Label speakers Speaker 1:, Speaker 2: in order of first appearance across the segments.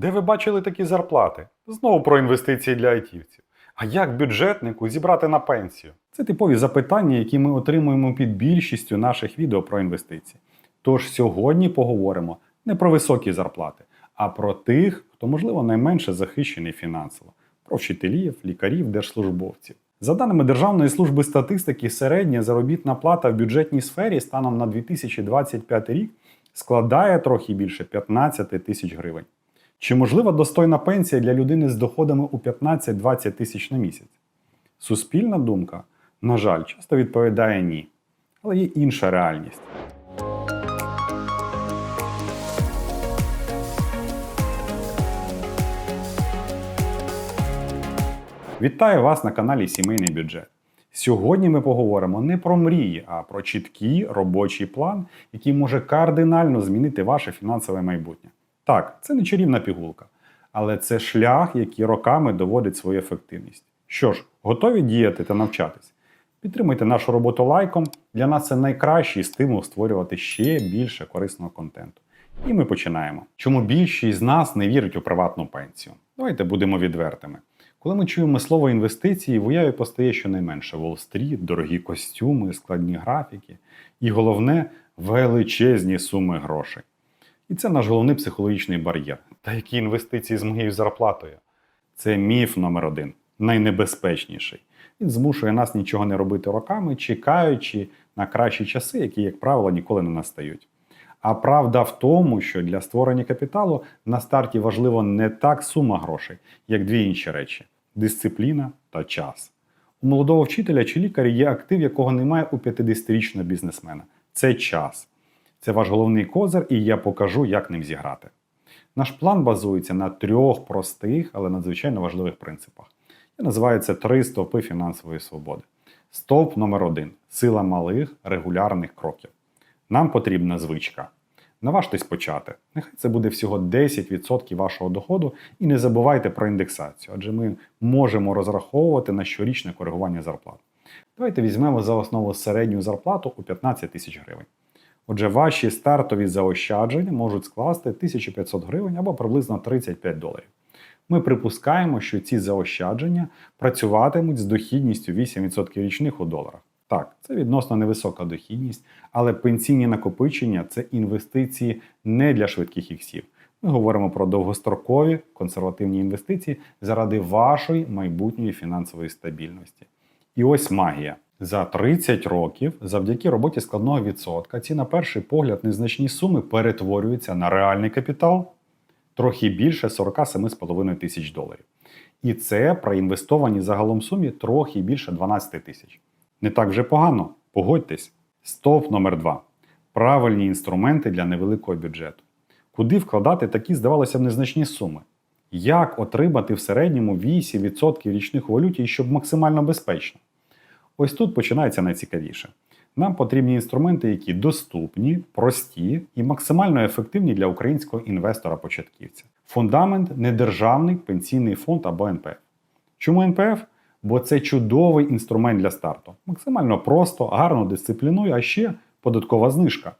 Speaker 1: Де ви бачили такі зарплати? Знову про інвестиції для айтівців. А як бюджетнику зібрати на пенсію? Це типові запитання, які ми отримуємо під більшістю наших відео про інвестиції. Тож сьогодні поговоримо не про високі зарплати, а про тих, хто, можливо, найменше захищений фінансово, про вчителів, лікарів, держслужбовців. За даними Державної служби статистики, середня заробітна плата в бюджетній сфері станом на 2025 рік складає трохи більше 15 тисяч гривень. Чи можлива достойна пенсія для людини з доходами у 15-20 тисяч на місяць? Суспільна думка, на жаль, часто відповідає ні. Але є інша реальність. Вітаю вас на каналі Сімейний бюджет. Сьогодні ми поговоримо не про мрії, а про чіткий робочий план, який може кардинально змінити ваше фінансове майбутнє. Так, це не чарівна пігулка, але це шлях, який роками доводить свою ефективність. Що ж, готові діяти та навчатись? Підтримуйте нашу роботу лайком. Для нас це найкращий стимул створювати ще більше корисного контенту. І ми починаємо. Чому більшість з нас не вірить у приватну пенсію? Давайте будемо відвертими. Коли ми чуємо слово інвестиції, в уяві постає щонайменше Уолл-стріт, дорогі костюми, складні графіки і головне величезні суми грошей. І це наш головний психологічний бар'єр. Та які інвестиції з моєю зарплатою? Це міф номер один, найнебезпечніший. Він змушує нас нічого не робити роками, чекаючи на кращі часи, які, як правило, ніколи не настають. А правда в тому, що для створення капіталу на старті важливо не так сума грошей, як дві інші речі: дисципліна та час. У молодого вчителя чи лікаря є актив, якого немає у 50-річного бізнесмена. Це час. Це ваш головний козир, і я покажу, як ним зіграти. Наш план базується на трьох простих, але надзвичайно важливих принципах. Я називаю це три стовпи фінансової свободи. Стовп номер один сила малих регулярних кроків. Нам потрібна звичка. Наважтесь почати. Нехай це буде всього 10% вашого доходу, і не забувайте про індексацію, адже ми можемо розраховувати на щорічне коригування зарплат. Давайте візьмемо за основу середню зарплату у 15 тисяч гривень. Отже, ваші стартові заощадження можуть скласти 1500 гривень або приблизно 35 доларів. Ми припускаємо, що ці заощадження працюватимуть з дохідністю 8% річних у доларах. Так, це відносно невисока дохідність, але пенсійні накопичення це інвестиції не для швидких іксів. Ми говоримо про довгострокові консервативні інвестиції заради вашої майбутньої фінансової стабільності. І ось магія. За 30 років, завдяки роботі складного відсотка, ці на перший погляд незначні суми перетворюються на реальний капітал трохи більше 47,5 тисяч доларів. І це проінвестовані загалом сумі трохи більше 12 тисяч. Не так вже погано, погодьтесь. Стовп номер 2 Правильні інструменти для невеликого бюджету. Куди вкладати такі, здавалося б, незначні суми? Як отримати в середньому 8% річних валюті, щоб максимально безпечно? Ось тут починається найцікавіше. Нам потрібні інструменти, які доступні, прості і максимально ефективні для українського інвестора-початківця. Фундамент недержавний пенсійний фонд або НПФ. Чому НПФ? Бо це чудовий інструмент для старту. Максимально просто, гарно дисциплінує, а ще податкова знижка.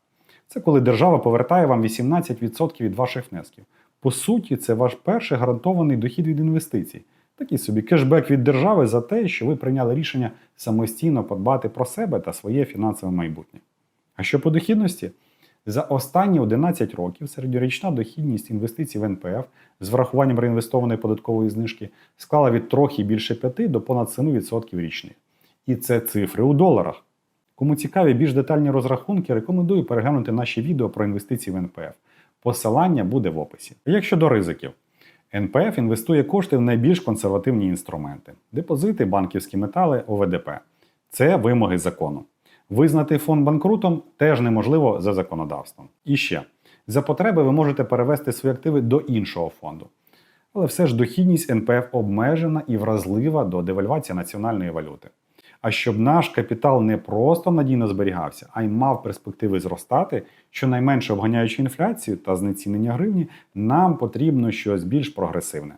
Speaker 1: Це коли держава повертає вам 18% від ваших внесків. По суті, це ваш перший гарантований дохід від інвестицій. Такий собі кешбек від держави за те, що ви прийняли рішення самостійно подбати про себе та своє фінансове майбутнє. А що по дохідності? За останні 11 років середньорічна дохідність інвестицій в НПФ з врахуванням реінвестованої податкової знижки склала від трохи більше 5 до понад 7% річних. І це цифри у доларах. Кому цікаві більш детальні розрахунки, рекомендую переглянути наші відео про інвестиції в НПФ. Посилання буде в описі. Як щодо ризиків, НПФ інвестує кошти в найбільш консервативні інструменти: депозити, банківські метали, ОВДП. Це вимоги закону. Визнати фонд банкрутом теж неможливо за законодавством. І ще за потреби ви можете перевести свої активи до іншого фонду. Але все ж дохідність НПФ обмежена і вразлива до девальвації національної валюти. А щоб наш капітал не просто надійно зберігався, а й мав перспективи зростати, щонайменше обганяючи інфляцію та знецінення гривні, нам потрібно щось більш прогресивне.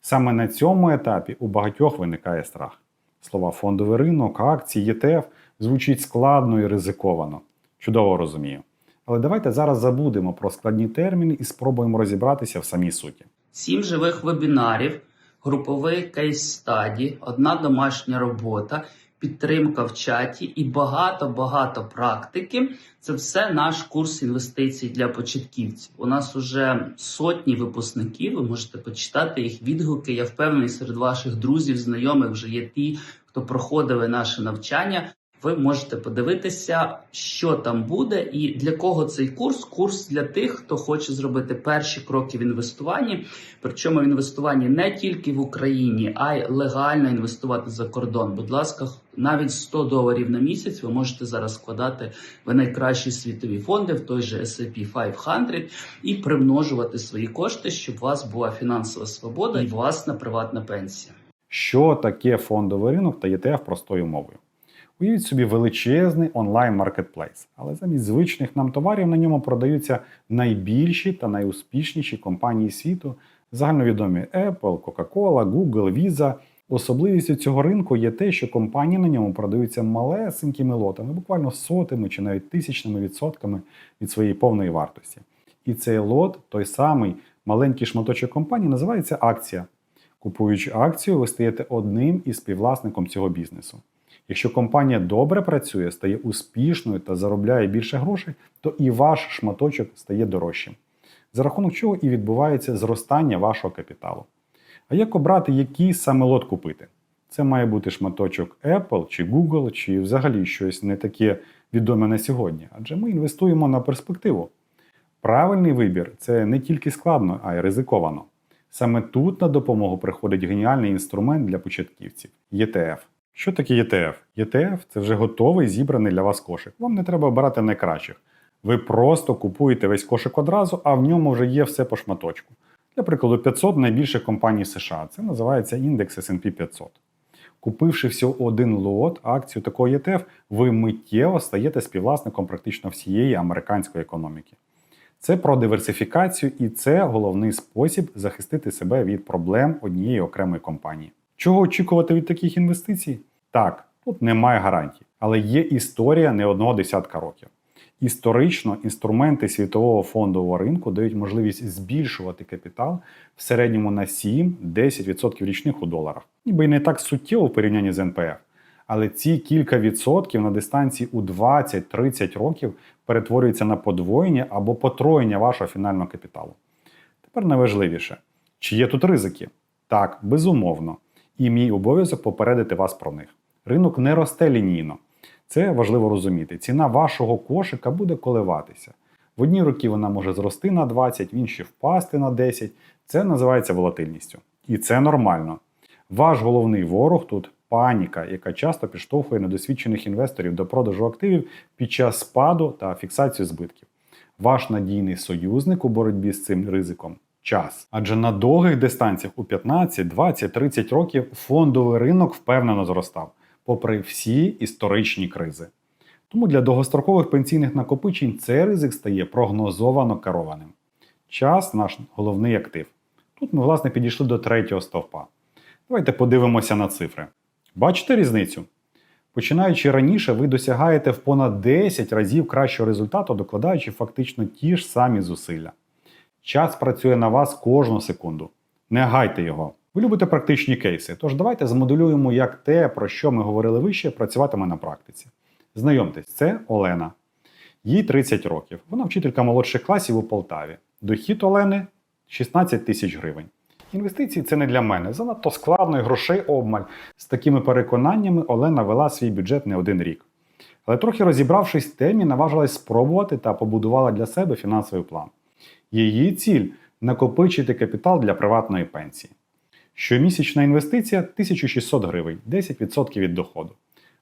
Speaker 1: Саме на цьому етапі у багатьох виникає страх. Слова фондовий ринок, акції, ЄТФ звучить складно і ризиковано. Чудово розумію. Але давайте зараз забудемо про складні терміни і спробуємо розібратися в самій суті.
Speaker 2: сім живих вебінарів, груповий кейс-стаді, одна домашня робота, підтримка в чаті і багато-багато практики. Це все наш курс інвестицій для початківців. У нас уже сотні випускників. Ви можете почитати їх відгуки. Я впевнений, серед ваших друзів, знайомих вже є ті, хто проходили наше навчання. Ви можете подивитися, що там буде, і для кого цей курс. Курс для тих, хто хоче зробити перші кроки в інвестуванні. Причому в інвестуванні не тільки в Україні, а й легально інвестувати за кордон. Будь ласка, навіть 100 доларів на місяць ви можете зараз вкладати в найкращі світові фонди, в той же S&P 500 і примножувати свої кошти, щоб у вас була фінансова свобода і власна приватна пенсія.
Speaker 1: Що таке фондовий ринок та ETF простою мовою? Уявіть собі величезний онлайн-маркетплейс, але замість звичних нам товарів на ньому продаються найбільші та найуспішніші компанії світу, загальновідомі Apple, Coca-Cola, Google, Visa. Особливістю цього ринку є те, що компанії на ньому продаються малесенькими лотами, буквально сотими чи навіть тисячними відсотками від своєї повної вартості. І цей лот, той самий маленький шматочок компанії, називається акція. Купуючи акцію, ви стаєте одним із співвласником цього бізнесу. Якщо компанія добре працює, стає успішною та заробляє більше грошей, то і ваш шматочок стає дорожчим. За рахунок чого і відбувається зростання вашого капіталу. А як обрати, який саме лот купити? Це має бути шматочок Apple чи Google, чи взагалі щось не таке відоме на сьогодні, адже ми інвестуємо на перспективу. Правильний вибір це не тільки складно, а й ризиковано. Саме тут на допомогу приходить геніальний інструмент для початківців ETF. Що таке ETF? ETF – це вже готовий зібраний для вас кошик. Вам не треба обирати найкращих. Ви просто купуєте весь кошик одразу, а в ньому вже є все по шматочку. Для прикладу, 500 найбільших компаній США. Це називається індекс S&P 500. Купивши всього один лот акцію такого ETF, ви миттєво стаєте співвласником практично всієї американської економіки. Це про диверсифікацію, і це головний спосіб захистити себе від проблем однієї окремої компанії. Чого очікувати від таких інвестицій? Так, тут немає гарантій, але є історія не одного десятка років. Історично інструменти світового фондового ринку дають можливість збільшувати капітал в середньому на 7-10% річних у доларах. Ніби й не так суттєво в порівнянні з НПФ. Але ці кілька відсотків на дистанції у 20-30 років перетворюються на подвоєння або потроєння вашого фінального капіталу. Тепер найважливіше, чи є тут ризики? Так, безумовно. І мій обов'язок попередити вас про них. Ринок не росте лінійно. Це важливо розуміти. Ціна вашого кошика буде коливатися. В одні роки вона може зрости на 20, в інші впасти на 10. Це називається волатильністю. І це нормально. Ваш головний ворог тут паніка, яка часто підштовхує недосвідчених інвесторів до продажу активів під час спаду та фіксацію збитків. Ваш надійний союзник у боротьбі з цим ризиком час. Адже на довгих дистанціях у 15, 20, 30 років фондовий ринок впевнено зростав, попри всі історичні кризи. Тому для довгострокових пенсійних накопичень цей ризик стає прогнозовано керованим. Час наш головний актив. Тут ми, власне, підійшли до третього стовпа. Давайте подивимося на цифри. Бачите різницю? Починаючи раніше, ви досягаєте в понад 10 разів кращого результату, докладаючи фактично ті ж самі зусилля. Час працює на вас кожну секунду. Не гайте його. Ви любите практичні кейси, тож давайте змоделюємо, як те, про що ми говорили вище, працюватиме на практиці. Знайомтесь, це Олена. Їй 30 років. Вона вчителька молодших класів у Полтаві. Дохід Олени 16 тисяч гривень. Інвестиції це не для мене. Занадто складно і грошей обмаль. З такими переконаннями Олена вела свій бюджет не один рік. Але трохи розібравшись в темі, наважилась спробувати та побудувала для себе фінансовий план. Її ціль накопичити капітал для приватної пенсії. Щомісячна інвестиція 1600 гривень, 10% від доходу.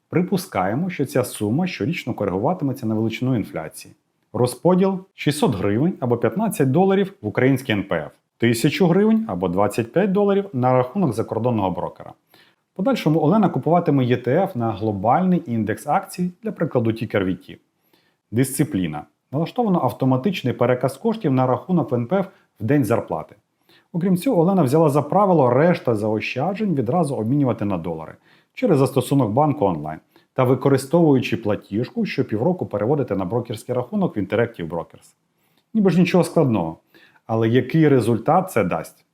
Speaker 1: Припускаємо, що ця сума щорічно коригуватиметься на величину інфляції. Розподіл 600 гривень або 15 доларів в український НПФ, 1000 гривень або 25 доларів на рахунок закордонного брокера. Подальшому Олена купуватиме ETF на глобальний індекс акцій, для прикладу TKRVT. Дисципліна. Налаштовано автоматичний переказ коштів на рахунок НПФ в день зарплати. Окрім цього, Олена взяла за правило решта заощаджень відразу обмінювати на долари через застосунок банку онлайн та використовуючи платіжку, що півроку переводити на брокерський рахунок в Interactive Brokers. Ніби ж нічого складного. Але який результат це дасть?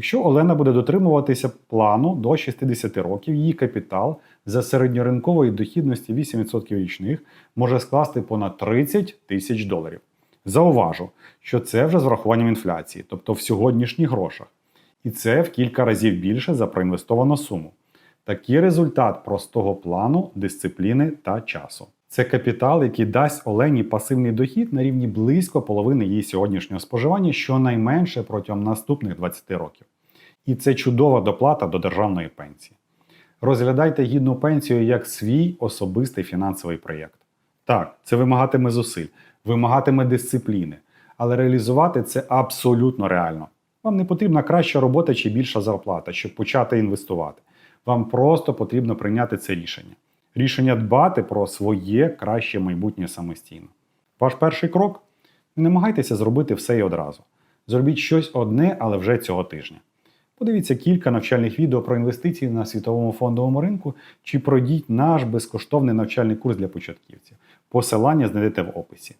Speaker 1: Якщо Олена буде дотримуватися плану до 60 років, її капітал за середньоринкової дохідності 8% річних може скласти понад 30 тисяч доларів. Зауважу, що це вже з врахуванням інфляції, тобто в сьогоднішніх грошах. І це в кілька разів більше за проінвестовану суму. Такий результат простого плану, дисципліни та часу. Це капітал, який дасть Олені пасивний дохід на рівні близько половини її сьогоднішнього споживання, щонайменше протягом наступних 20 років. І це чудова доплата до державної пенсії. Розглядайте гідну пенсію як свій особистий фінансовий проєкт. Так, це вимагатиме зусиль, вимагатиме дисципліни, але реалізувати це абсолютно реально. Вам не потрібна краща робота чи більша зарплата, щоб почати інвестувати. Вам просто потрібно прийняти це рішення. Рішення дбати про своє краще майбутнє самостійно. Ваш перший крок не намагайтеся зробити все і одразу. Зробіть щось одне, але вже цього тижня. Подивіться кілька навчальних відео про інвестиції на світовому фондовому ринку чи пройдіть наш безкоштовний навчальний курс для початківців. Посилання знайдете в описі.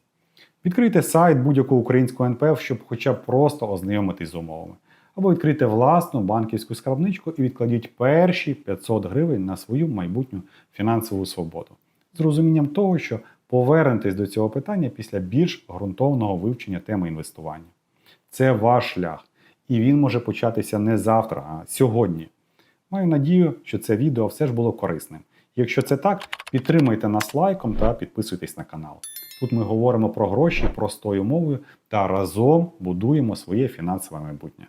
Speaker 1: Відкрийте сайт будь-якого українського НПФ, щоб хоча б просто ознайомитись з умовами. Або відкрийте власну банківську скарбничку і відкладіть перші 500 гривень на свою майбутню фінансову свободу. З розумінням того, що повернетесь до цього питання після більш ґрунтовного вивчення теми інвестування. Це ваш шлях, і він може початися не завтра, а сьогодні. Маю надію, що це відео все ж було корисним. Якщо це так, підтримайте нас лайком та підписуйтесь на канал. Тут ми говоримо про гроші простою мовою та разом будуємо своє фінансове майбутнє.